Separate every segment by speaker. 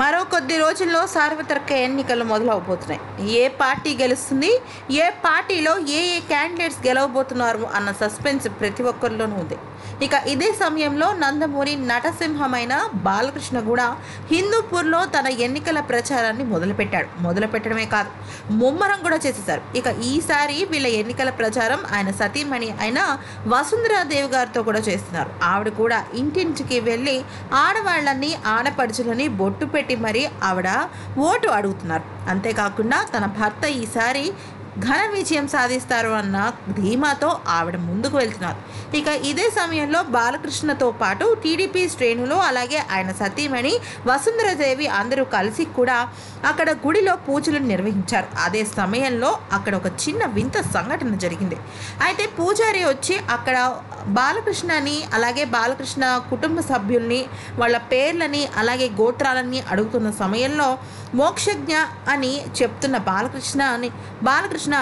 Speaker 1: మరో కొద్ది రోజుల్లో సార్వత్రిక ఎన్నికలు మొదలవబోతున్నాయి. ఏ పార్టీ గెలుస్తుంది? ఏ పార్టీలో ఏ ఏ క్యాండిడేట్స్ గెలవబోతున్నారు అన్న సస్పెన్స్ ప్రతి ఒక్కరిలోనూ ఉంది. ఇక ఇదే సమయంలో నందమూరి నటసింహమైన బాలకృష్ణ కూడా హిందూపూర్లో తన ఎన్నికల ప్రచారాన్ని మొదలుపెట్టాడు. మొదలుపెట్టడమే కాదు ముమ్మరం కూడా చేసేశారు. ఇక ఈసారి వీళ్ళ ఎన్నికల ప్రచారం ఆయన సతీమణి అయిన వసుంధరాదేవి గారితో కూడా చేస్తున్నారు. ఆవిడ కూడా ఇంటింటికి వెళ్ళి ఆడవాళ్ళని ఆడపడుచులని బొట్టు పెట్టి మరీ ఆవిడ ఓటు అడుగుతున్నారు. అంతేకాకుండా తన భర్త ఈసారి ఘన విజయం సాధిస్తారు అన్న ధీమాతో ఆవిడ ముందుకు వెళ్తున్నారు. ఇక ఇదే సమయంలో బాలకృష్ణతో పాటు టీడీపీ శ్రేణులు అలాగే ఆయన సతీమణి వసుంధరదేవి అందరూ కలిసి కూడా అక్కడ గుడిలో పూజలు నిర్వహించారు. అదే సమయంలో అక్కడ ఒక చిన్న వింత సంఘటన జరిగింది. అయితే పూజారి వచ్చి అక్కడ బాలకృష్ణని అలాగే బాలకృష్ణ కుటుంబ సభ్యుల్ని వాళ్ళ పేర్లని అలాగే గోత్రాలని అడుగుతున్న సమయంలో మోక్షజ్ఞ అని చెప్తున్న బాలకృష్ణ అని బాలకృష్ణ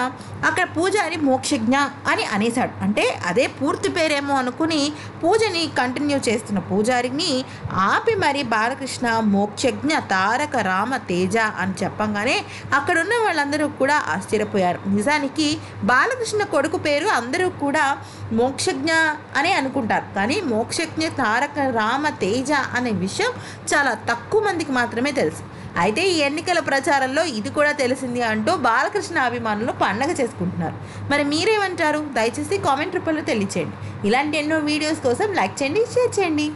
Speaker 1: అక్కడ పూజారి మోక్షజ్ఞ అని అనేశాడు. అంటే అదే పూర్తి పేరేమో అనుకుని పూజని కంటిన్యూ చేస్తున్న పూజారిని ఆపి మరి బాలకృష్ణ మోక్షజ్ఞ తారక రామ తేజ అని చెప్పంగానే అక్కడున్న వాళ్ళందరూ కూడా ఆశ్చర్యపోయారు. నిజానికి బాలకృష్ణ కొడుకు పేరు అందరూ కూడా మోక్షజ్ఞ అనే అనుకుంటారు. కానీ మోక్షజ్ఞ తారక రామ తేజ అనే విషయం చాలా తక్కువ మందికి మాత్రమే తెలుసు. అయితే ఈ ఎన్నికల ప్రచారంలో ఇది కూడా తెలిసింది అంటూ బాలకృష్ణ అభిమానులు పండగ చేసుకుంటున్నారు. మరి మీరేమంటారు? దయచేసి కామెంట్ రూపంలో తెలియచేయండి. ఇలాంటి ఎన్నో వీడియోస్ కోసం లైక్ చేయండి షేర్ చేయండి.